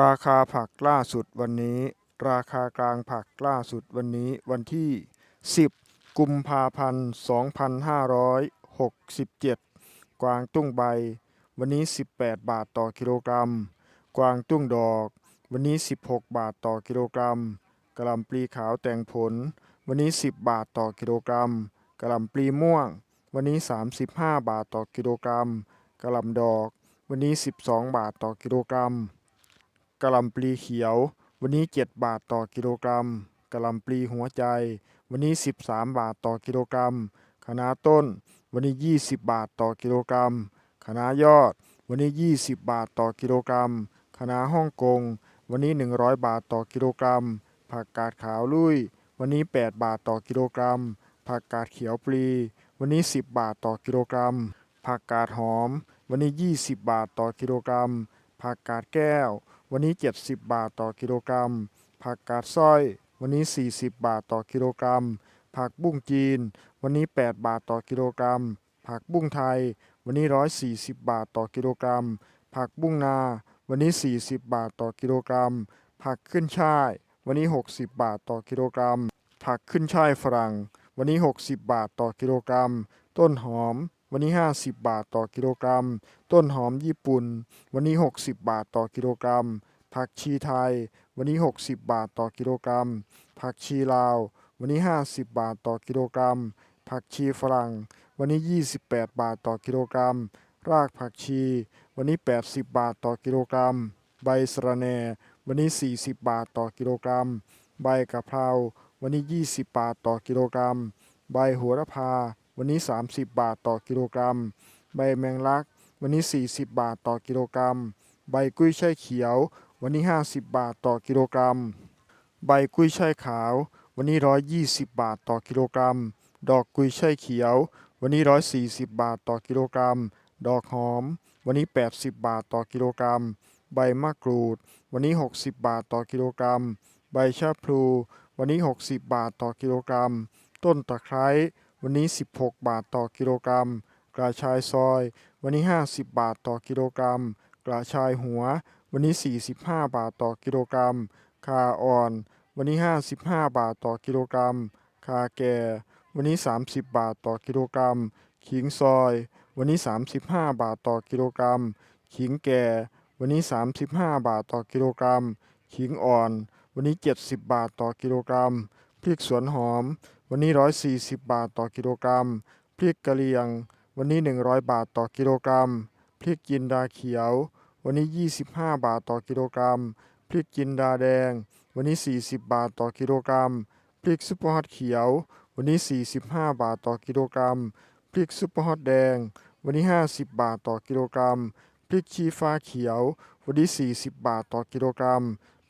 ราคาผักล่าสุดวันนี้ ราคากลางผักล่าสุดวันนี้วันที่ 10 กุมภาพันธ์ 2567 กวางตุ้งใบ วันนี้ 18 บาทต่อกิโลกรัม กวางตุ้งดอก วันนี้ 16 บาทต่อกิโลกรัมกระหล่ำปลีขาวแต่งผล วันนี้ 10 บาทต่อกิโลกรัมกระหล่ำปลีม่วง วันนี้ 35 บาทต่อกิโลกรัมกระหล่ำดอก วันนี้ 12 บาทต่อกิโลกรัม กะหล่ำปลีเขียว วันนี้ 7 บาทต่อกิโลกรัมกะหล่ำปลีหัวใจ วันนี้ 13 บาทต่อกิโลกรัมคะน้าต้น วันนี้ 20 บาทต่อกิโลกรัมคะน้ายอด วันนี้ 20 บาทต่อกิโลกรัมคะน้าฮ่องกง วันนี้ 100 บาทต่อกิโลกรัม ผักกาดขาวลุย วันนี้ 8 บาทต่อกิโลกรัม ผักกาดเขียวปลี วันนี้ 10 บาทต่อกิโลกรัม ผักกาดหอม วันนี้ 20 บาทต่อกิโลกรัม ผักกาดแก้ว วันนี้ 70 บาทต่อกิโลกรัม ผักกาดสร้อย วันนี้ 40 บาทต่อกิโลกรัม ผักบุ้งจีน วันนี้ 8 บาทต่อกิโลกรัม ผักบุ้งไทย วันนี้ 140 บาทต่อกิโลกรัม ผักบุ้งนา วันนี้ 40 บาทต่อกิโลกรัม ผักขึ้นช่าย วันนี้ 60 บาทต่อกิโลกรัม ผักขึ้นช่ายฝรั่ง วันนี้ 60 บาทต่อกิโลกรัม ต้นหอม วันนี้ 50 บาทต่อกิโลกรัม ต้นหอมญี่ปุ่น วันนี้ 60 บาทต่อกิโลกรัม ผักชีไทย วันนี้ 60 บาทต่อกิโลกรัม ผักชีลาว วันนี้ 50 บาทต่อกิโลกรัม ผักชีฝรั่ง วันนี้ 28 บาทต่อกิโลกรัม รากผักชี วันนี้ 80 บาทต่อกิโลกรัม ใบสะระแหน่ วันนี้ 40 บาทต่อกิโลกรัม ใบกะเพรา วันนี้ 20 บาทต่อกิโลกรัม ใบโหระพา วันนี้ 30 บาทต่อกิโลกรัม ใบแมงลัก วันนี้ 40 บาทต่อกิโลกรัม ใบกุ้ยช่ายเขียว วันนี้ 50 บาทต่อกิโลกรัม ใบกุ้ยช่ายขาว วันนี้ 120 บาทต่อกิโลกรัม ดอกกุยช่ายเขียว วันนี้ 140 บาทต่อกิโลกรัม ดอกหอม วันนี้ 80 บาทต่อกิโลกรัม ใบมะกรูด วันนี้ 60 บาทต่อกิโลกรัม ใบชะพลู วันนี้ 60 บาทต่อกิโลกรัม ต้นตะไคร้ วันนี้ 16 บาทต่อกิโลกรัม กระชายซอย วันนี้ 50 บาทต่อกิโลกรัม กระชายหัว วันนี้ 45 บาทต่อกิโลกรัม คาอ่อน วันนี้ 55 บาทต่อกิโลกรัม คาแก่ วันนี้ 30 บาทต่อกิโลกรัม ขิงซอย วันนี้ 35 บาทต่อกิโลกรัม ขิงแก่ วันนี้ 35 บาทต่อกิโลกรัม ขิงอ่อน วันนี้ 70 บาทต่อกิโลกรัม พริกสวนหอม วันนี้ 140 บาทต่อกิโลกรัม พริกกะเหรี่ยง วันนี้ 100 บาทต่อกิโลกรัม พริกจินดาเขียว วันนี้ 25 บาทต่อกิโลกรัม พริกจินดาแดง วันนี้ 40 บาทต่อกิโลกรัม พริกซุปเปอร์ฮอตเขียว วันนี้ 45 บาทต่อกิโลกรัม พริกซุปเปอร์ฮอตแดง วันนี้ 50 บาทต่อกิโลกรัม พริกชี้ฟ้าเขียว วันนี้ 40 บาทต่อกิโลกรัม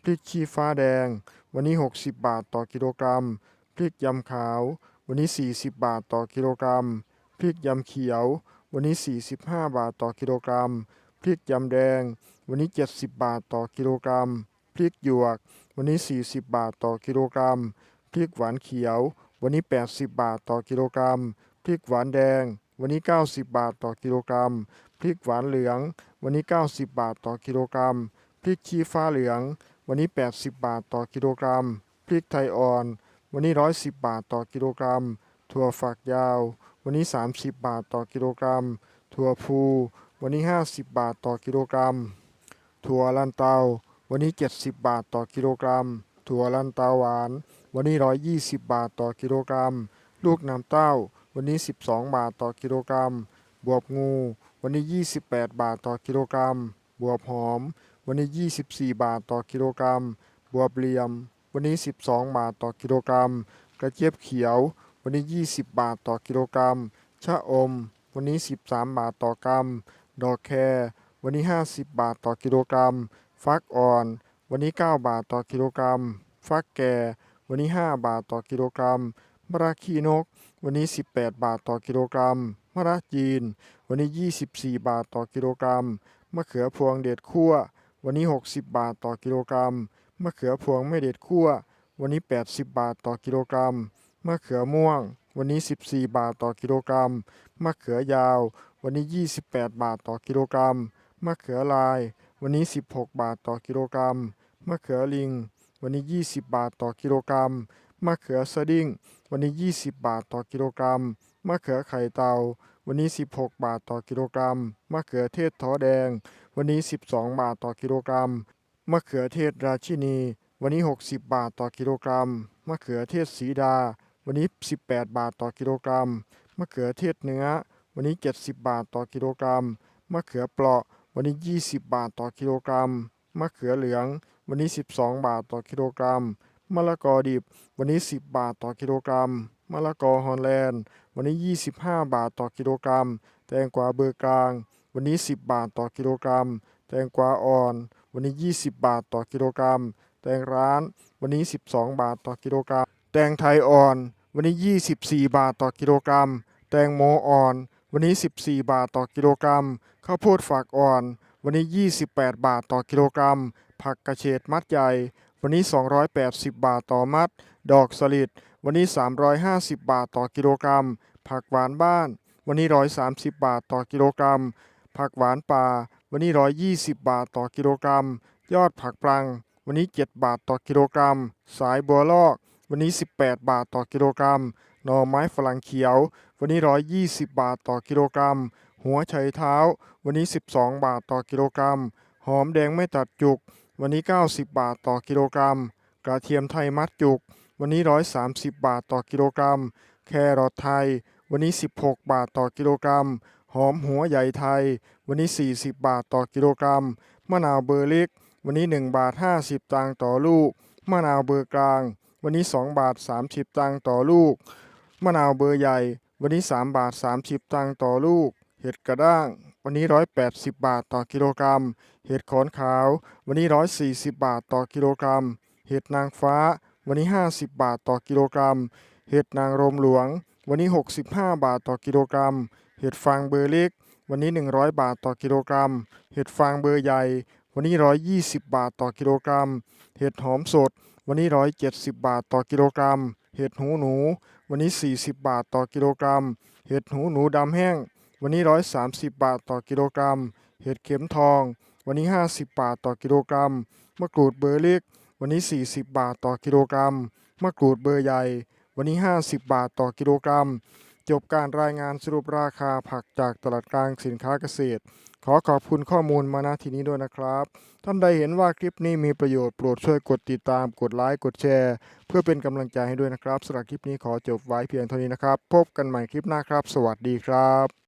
พริกชี้ฟ้าแดง วันนี้ 60 บาทต่อกิโลกรัม พริกยำขาว วันนี้ 40 บาทต่อกิโลกรัม พริกยำเขียว วันนี้ 45 บาทต่อกิโลกรัม พริกยำแดง วันนี้ 70 บาทต่อกิโลกรัม พริกหยวก วันนี้ 40 บาทต่อกิโลกรัม พริกหวานเขียว วันนี้ 80 บาทต่อกิโลกรัม พริกหวานแดง วันนี้ 90 บาทต่อกิโลกรัม พริกหวานเหลือง วันนี้ 90 บาทต่อกิโลกรัม พริกชี้ฟ้าเหลือง วันนี้ 80 บาทต่อกิโลกรัม พริกไทยอ่อน วันนี้ 110 บาทต่อกิโลกรัม ถั่วฝักยาว วันนี้ 30 บาทต่อกิโลกรัม ถั่วพู วันนี้ 50 บาทต่อกิโลกรัม ถั่วลันเตา วันนี้ 70 บาทต่อกิโลกรัม ถั่วลันเตาหวาน วันนี้ 120 บาทต่อกิโลกรัม ลูกน้ำเต้า วันนี้ 12 บาทต่อกิโลกรัม บวบงู วันนี้ 28 บาทต่อกิโลกรัม บวบหอม วันนี้ 24 บาทต่อกิโลกรัม บวบเหลี่ยม วันนี้ 12 บาทต่อกิโลกรัม กระเจี๊ยบเขียว วันนี้ 20 บาทต่อกิโลกรัม ชะอม วันนี้ 13 บาทต่อกรัม ดอกแครวันนี้ 50 บาทต่อกิโลกรัม ฟักอ่อน วันนี้ 9 บาทต่อกิโลกรัม ฟักแก่ วันนี้ 5 บาทต่อกิโลกรัมมะระขี้นก วันนี้ 18 บาทต่อกิโลกรัมมะระจีน วันนี้ 24 บาทต่อกิโลกรัม มะเขือพวงเด็ดคั่ว วันนี้ 60 บาทต่อกิโลกรัม มะเขือพวงไม่เด็ดคั่ววันนี้ 80 บาทต่อกิโลกรัม มะเขือม่วง วันนี้ 14 บาทต่อกิโลกรัม มะเขือยาว วันนี้ 28 บาทต่อกิโลกรัม มะเขือลาย วันนี้ 16 บาทต่อกิโลกรัม มะเขือลิง วันนี้ 20 บาทต่อกิโลกรัม มะเขือสดิ้ง วันนี้ 20 บาทต่อกิโลกรัม มะเขือไข่เตา วันนี้ 16 บาทต่อกิโลกรัม มะเขือเทศท้อแดง วันนี้ 12 บาทต่อกิโลกรัม มะเขือเทศราชินี วันนี้ 60 บาทต่อกิโลกรัม มะเขือเทศสีดา วันนี้ 18 บาทต่อกิโลกรัม มะเขือเทศเนื้อ วันนี้ 70 บาทต่อกิโลกรัม มะเขือเปราะ วันนี้ 20 บาทต่อกิโลกรัม มะเขือเหลือง วันนี้ 12 บาทต่อกิโลกรัม มะละกอดิบ วันนี้ 10 บาทต่อกิโลกรัม มะละกอฮอลแลนด์ วันนี้ 25 บาทต่อกิโลกรัม แตงกวาเบอร์กลาง วันนี้ 10 บาทต่อกิโลกรัม แตงกวาอ่อน วันนี้ 20 บาทต่อกิโลกรัม แตงร้าน วันนี้ 12 บาทต่อกิโลกรัม แตงไทยอ่อน วันนี้ 24 บาทต่อกิโลกรัม แตงโมอ่อน วันนี้ 14 บาทต่อกิโลกรัม ข้าวโพดฝักอ่อน วันนี้ 28 บาทต่อกิโลกรัม ผักกระเฉดมัดใหญ่ วันนี้ 280 บาทต่อมัด ดอกสลิด วันนี้ 350 บาทต่อกิโลกรัม ผักหวานบ้าน วันนี้ 130 บาทต่อกิโลกรัม ผักหวานป่า วันนี้ 120 บาทต่อกิโลกรัม ยอดผักปลัง วันนี้ 7 บาทต่อกิโลกรัม สายบัวลอก วันนี้ 18 บาทต่อกิโลกรัม หน่อไม้ฝรั่งเขียว วันนี้ 120 บาทต่อกิโลกรัม หัวไชเท้า วันนี้ 12 บาทต่อกิโลกรัม หอมแดงไม่ตัดจุก วันนี้ 90 บาทต่อกิโลกรัม กระเทียมไทยมัดจุก วันนี้ 130 บาทต่อกิโลกรัม แครอทไทย วันนี้ 16 บาทต่อกิโลกรัม หอมหัวใหญ่ไทย วันนี้ 40 บาทต่อกิโลกรัม มะนาวเบอร์เล็ก วันนี้ 1 บาท 50 ตังค์ต่อลูก มะนาวเบอร์กลาง วันนี้ 2 บาท 30 ตังค์ต่อลูก มะนาวเบอร์ใหญ่ วันนี้ 3 บาท 30 ตังค์ต่อลูก เห็ดกระด้าง วันนี้ 180 บาทต่อกิโลกรัม เห็ดขอนขาว วันนี้ 140 บาทต่อกิโลกรัม เห็ดนางฟ้า วันนี้ 50 บาทต่อกิโลกรัม เห็ดนางรมหลวง วันนี้ 65 บาทต่อกิโลกรัม เห็ดฟางเบอร์เล็ก วันนี้ 100 บาทต่อกิโลกรัม เห็ดฟางเบอร์ใหญ่ วันนี้ 120 บาทต่อกิโลกรัม เห็ดหอมสด วันนี้ 170 บาทต่อกิโลกรัม เห็ดหูหนู วันนี้ 40 บาทต่อกิโลกรัม เห็ดหูหนูดำแห้ง วันนี้ 130 บาทต่อกิโลกรัม เห็ดเข็มทอง วันนี้ 50 บาทต่อกิโลกรัม มะกรูดเบอร์เล็ก วันนี้ 40 บาทต่อกิโลกรัม มะกรูดเบอร์ใหญ่ วันนี้ 50 บาทต่อกิโลกรัม จบการรายงานสรุปราคาผักจากตลาดกลางสินค้าเกษตร ขอขอบคุณข้อมูลมาณที่นี้ด้วยนะครับ ท่านใดเห็นว่าคลิปนี้มีประโยชน์โปรดช่วยกดติดตาม กดไลค์ กดแชร์ เพื่อเป็นกำลังใจให้ด้วยนะครับสำหรับคลิปนี้ขอจบไว้เพียงเท่านี้นะครับ พบกันใหม่คลิปหน้าครับ สวัสดีครับ